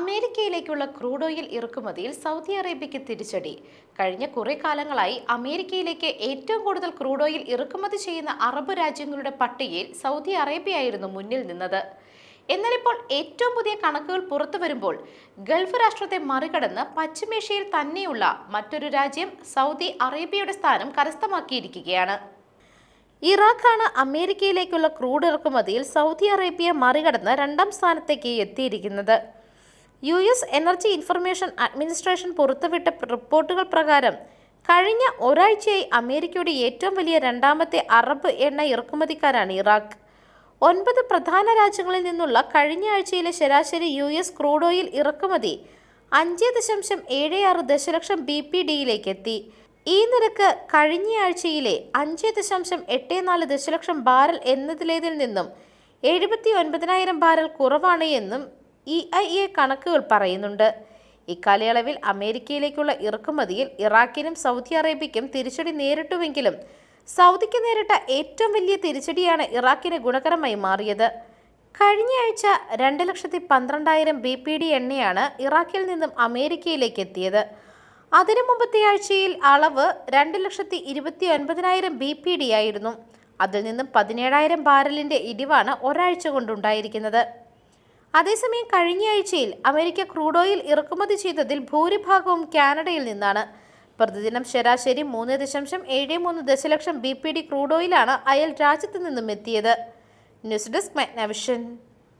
അമേരിക്കയിലേക്കുള്ള crude oil ഇറക്കുമതിയിൽ Saudi അറേബ്യയ്ക്ക് തിരിച്ചടി. കഴിഞ്ഞ കുറേ കാലങ്ങളായി അമേരിക്കയിലേക്ക് ഏറ്റവും കൂടുതൽ ക്രൂഡ് ഓയിൽ ഇറക്കുമതി ചെയ്യുന്ന അറബ് രാജ്യങ്ങളുടെ പട്ടികയിൽ സൗദി അറേബ്യയായിരുന്നു മുന്നിൽ നിന്നത്. എന്നാൽ ഇപ്പോൾ ഏറ്റവും പുതിയ കണക്കുകൾ പുറത്തു വരുമ്പോൾ ഗൾഫ് രാഷ്ട്രത്തെ മറികടന്ന് പശ്ചിമേഷ്യയിൽ തന്നെയുള്ള മറ്റൊരു രാജ്യം സൗദി അറേബ്യയുടെ സ്ഥാനം കരസ്ഥമാക്കിയിരിക്കുകയാണ്. ഇറാഖാണ് അമേരിക്കയിലേക്കുള്ള ക്രൂഡ് ഇറക്കുമതിയിൽ സൗദി അറേബ്യ മറികടന്ന് രണ്ടാം സ്ഥാനത്തേക്ക് എത്തിയിരിക്കുന്നത്. U S Energy Information Administration പുറത്തുവിട്ട റിപ്പോർട്ടുകൾ പ്രകാരം കഴിഞ്ഞ ഒരാഴ്ചയായി അമേരിക്കയുടെ ഏറ്റവും വലിയ രണ്ടാമത്തെ അറബ് എണ്ണ ഇറക്കുമതിക്കാരാണ് ഇറാഖ്. ഒൻപത് പ്രധാന രാജ്യങ്ങളിൽ നിന്നുള്ള കഴിഞ്ഞ ആഴ്ചയിലെ ശരാശരി യു എസ് ക്രൂഡ് ഓയിൽ ഇറക്കുമതി അഞ്ച് ദശാംശം ഏഴ് ആറ് ദശലക്ഷം ബി പി ഡിയിലേക്ക് എത്തി. ഈ നിരക്ക് കഴിഞ്ഞ ആഴ്ചയിലെ അഞ്ച് ദശാംശം എട്ട് നാല് ദശലക്ഷം ബാരൽ എന്നതിലേതിൽ നിന്നും എഴുപത്തി ഒൻപതിനായിരം ബാരൽ കുറവാണ് എന്നും ഇ ഐ എ കണക്കുകൾ പറയുന്നുണ്ട്. ഇക്കാലയളവിൽ അമേരിക്കയിലേക്കുള്ള ഇറക്കുമതിയിൽ ഇറാഖിനും സൗദി അറേബ്യയ്ക്കും തിരിച്ചടി നേരിട്ടുവെങ്കിലും സൗദിക്ക് നേരിട്ട ഏറ്റവും വലിയ തിരിച്ചടിയാണ് ഇറാഖിന് ഗുണകരമായി മാറിയത്. കഴിഞ്ഞ ആഴ്ച രണ്ട് ലക്ഷത്തി പന്ത്രണ്ടായിരം ബി പി ഡി എണ്ണയാണ് ഇറാഖിൽ നിന്നും അമേരിക്കയിലേക്ക് എത്തിയത്. അതിനു മുമ്പത്തെ ആഴ്ചയിൽ അളവ് രണ്ട് ലക്ഷത്തി ഇരുപത്തി ഒൻപതിനായിരം ബി പി ഡി ആയിരുന്നു. അതിൽ നിന്നും പതിനേഴായിരം ബാരലിന്റെ ഇടിവാണ് ഒരാഴ്ച കൊണ്ടുണ്ടായിരിക്കുന്നത്. അതേസമയം കഴിഞ്ഞയാഴ്ചയിൽ അമേരിക്ക ക്രൂഡ് ഓയിൽ ഇറക്കുമതി ചെയ്തതിൽ ഭൂരിഭാഗവും കാനഡയിൽ നിന്നാണ്. പ്രതിദിനം ശരാശരി മൂന്ന് ദശാംശം ഏഴ് മൂന്ന് ദശലക്ഷം ബി പി ഡി ക്രൂഡ് ഓയിലാണ് അയൽ രാജ്യത്ത് നിന്നും എത്തിയത്. News desk Magnavision.